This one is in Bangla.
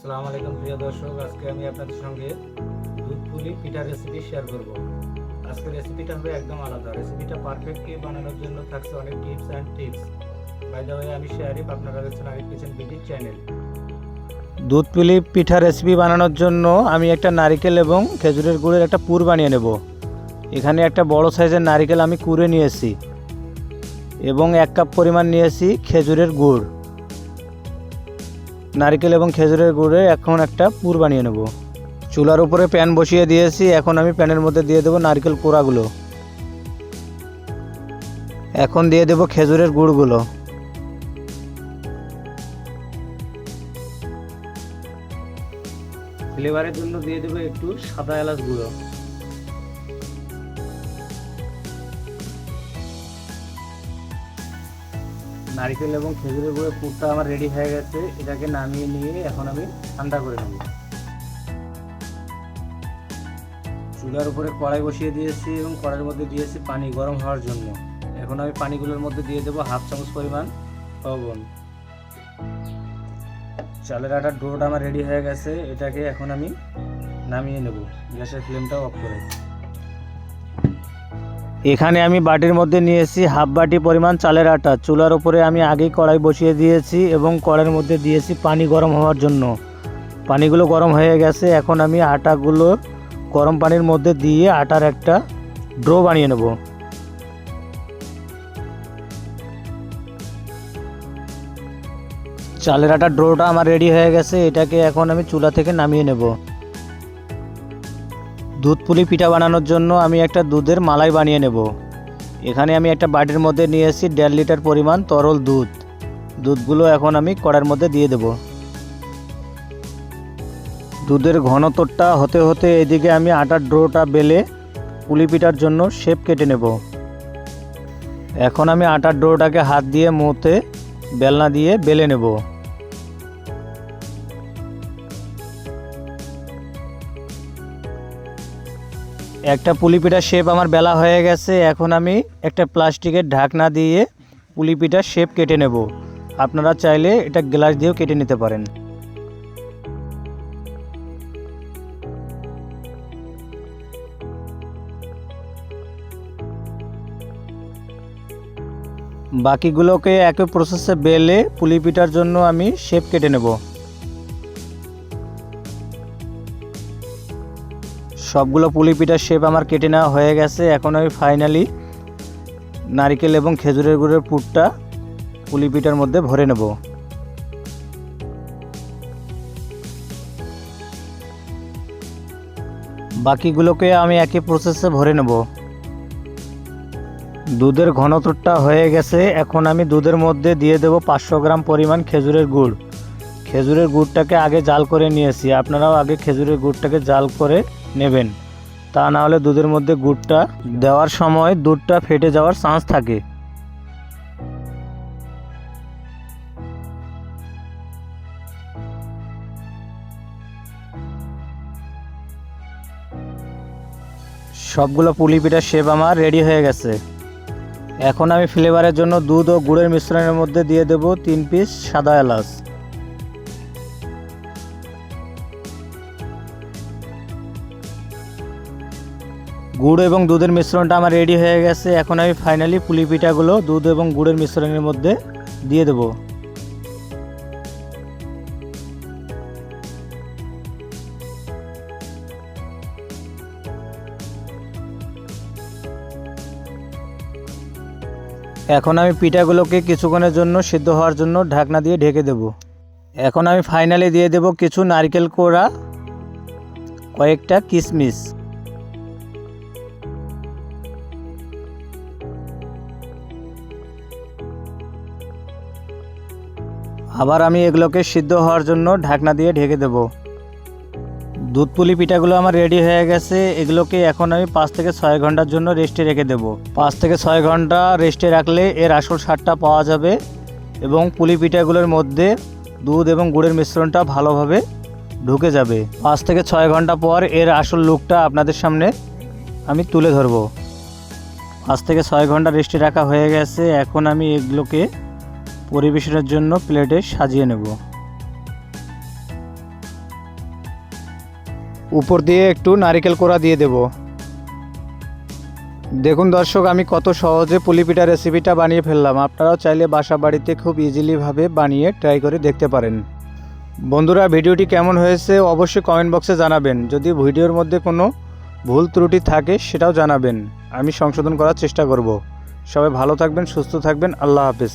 আসসালামু আলাইকুম প্রিয় দর্শক, আজকে আমি আপনাদের সঙ্গে দুধ পুলি পিঠা রেসিপি শেয়ার করব। আজকে রেসিপিটা হবে একদম আলাদা। রেসিপিটা পারফেক্টলি বানানোর জন্য থাকছে অনেক tips and tips by the way আমি শেয়ারিফ আপনারা রয়েছেন আরিফ কিচেন বিডি চ্যানেল দুধ পুলি পিঠা রেসিপি বানানোর জন্য আমি একটা নারিকেল এবং খেজুরের গুড়ের একটা পুর বানিয়ে নেব। এখানে একটা বড় সাইজের নারিকেল আমি কুড়ে নিয়েছি এবং এক কাপ পরিমাণ নিয়েছি খেজুরের গুড়। নারকেল এবং খেজুরের গুড়ে এখন একটা পুর বানিয়ে নেব। চুলার উপরে প্যান বসিয়ে দিয়েছি, এখন আমি প্যানের মধ্যে দিয়ে দেবো নারকেল কোড়াগুলো। এখন দিয়ে দেবো খেজুরের গুড়গুলো। ফ্লেভারের জন্য দিয়ে দেবো একটু সাদা এলাচ গুঁড়ো। নারকেল এবং খেজুরের গুঁড়ো পুরটা আমার রেডি হয়ে গেছে। এটাকে নামিয়ে নিয়ে এখন আমি ঠান্ডা করে নেব। চুলার উপরে কড়াই বসিয়ে দিয়েছি এবং কড়াইয়ের মধ্যে দিয়েছি পানি গরম হওয়ার জন্য। এখন আমি পানিগুলোর মধ্যে দিয়ে দেবো হাফ চামচ পরিমাণ লবণ। চালের আটার ডোটা আমার রেডি হয়ে গেছে। এটাকে এখন আমি নামিয়ে নেব। গ্যাসের ফ্লেমটাও অফ করে। এখানে আমি বাটির মধ্যে নিয়েছি হাফ বাটি পরিমাণ চালের আটা। চুলার উপরে আমি আগেই কড়াই বসিয়ে দিয়েছি এবং কড়াইয়ের মধ্যে দিয়েছি পানি গরম হওয়ার জন্য। পানিগুলো গরম হয়ে গেছে, এখন আমি আটাগুলো গরম পানির মধ্যে দিয়ে আটার একটা ড্রো বানিয়ে নেব। চালের আটার ড্রোটা আমার রেডি হয়ে গেছে, এটাকে এখন আমি চুলা থেকে নামিয়ে নেব। দুধ পুলি পিঠা বানানোর জন্য আমি একটা দুধের মালাই বানিয়ে নেব। এখানে আমি একটা বাটির মধ্যে নিয়ে নিয়েছি দেড় লিটার পরিমাণ তরল দুধ। দুধগুলো এখন আমি কড়ার মধ্যে দিয়ে দেব। দুধের ঘনত্বটা হতে হতে এদিকে আমি আটার ড্রোটা বেলে পুলি পিঠার জন্য শেপ কেটে নেব। এখন আমি আটার ড্রোটাকে হাত দিয়ে মুতে বেলনা দিয়ে বেলে নেব। একটা পুলি পিঠার শেপ আমার বেলা হয়ে গেছে, এখন আমি একটা প্লাস্টিকের ঢাকনা দিয়ে পুলি পিঠার শেপ কেটে নেব। আপনারা চাইলে এটা গ্লাস দিয়েও কেটে নিতে পারেন। বাকিগুলোকে একই প্রসেসে বেলে পুলি পিঠার জন্য আমি শেপ কেটে নেব। সবগুলো পুলি পিঠার শেপ আমার কেটে নেওয়া হয়ে গেছে। এখন আমি ফাইনালি নারকেল এবং খেজুরের গুড়ের পুরটা পুলি পিঠার মধ্যে ভরে নেব। বাকিগুলোকে আমি একই প্রসেসে ভরে নেব। দুধের ঘনত্বটা হয়ে গেছে। এখন আমি দুধের মধ্যে দিয়ে দেব পাঁচশো গ্রাম পরিমাণ খেজুরের গুড়। খেজুরের গুড়টাকে আগে জাল করে নিয়েছি। আপনারাও আগে খেজুরের গুড়টাকে জাল করে নেবেন। তা না হলে দুধের মধ্যে গুড়টা দেওয়ার সময় দুধটা ফেটে যাওয়ার চান্স থাকে। সবগুলো পুলি পিঠার শেপ আমার রেডি হয়ে গেছে। এখন আমি ফ্লেভারের জন্য দুধ ও গুড়ের মিশ্রণের মধ্যে দিয়ে দেব তিন পিস সাদা এলাচ। গুড় এবং দুধের মিশ্রণটা আমার রেডি হয়ে গেছে। এখন আমি ফাইনালি পুলি পিঠাগুলো দুধ এবং গুড়ের মিশ্রণের মধ্যে দিয়ে দেব। এখন আমি পিঠাগুলোকে কিছুক্ষণের জন্য সিদ্ধ হওয়ার জন্য ঢাকনা দিয়ে ঢেকে দেব। এখন আমি ফাইনালি দিয়ে দেব কিছু নারকেল কোড়া, কয়েকটা কিশমিশ। আবার আমি এগুলোকে সিদ্ধ হওয়ার জন্য ঢাকনা দিয়ে ঢেকে দেব। দুধ পুলি পিঠাগুলো আমার রেডি হয়ে গেছে। এগুলোকে এখন আমি পাঁচ থেকে ছয় ঘণ্টার জন্য রেস্টে রেখে দেব। পাঁচ থেকে ছয় ঘণ্টা রেস্টে রাখলে এর আসল স্বাদটা পাওয়া যাবে এবং পুলি পিঠাগুলোর মধ্যে দুধ এবং গুড়ের মিশ্রণটা ভালোভাবে ঢুকে যাবে। পাঁচ থেকে ছয় ঘণ্টা পর এর আসল লুকটা আপনাদের সামনে আমি তুলে ধরবো। পাঁচ থেকে ছয় ঘণ্টা রেস্টে রাখা হয়ে গেছে। এখন আমি এগুলোকে পরিবেশনের জন্য প্লেটে সাজিয়ে নেব। উপর দিয়ে একটু নারিকেল কোড়া দিয়ে দেব। দেখুন দর্শক, আমি কত সহজে পুলি পিঠা রেসিপিটা বানিয়ে ফেললাম। আপনারাও চাইলে বাসা বাড়িতে খুব ইজিলিভাবে বানিয়ে ট্রাই করে দেখতে পারেন। বন্ধুরা, ভিডিওটি কেমন হয়েছে অবশ্যই কমেন্ট বক্সে জানাবেন। যদি ভিডিওর মধ্যে কোনো ভুল ত্রুটি থাকে, সেটাও জানাবেন। আমি সংশোধন করার চেষ্টা করব। সবাই ভালো থাকবেন, সুস্থ থাকবেন। আল্লাহ হাফেজ।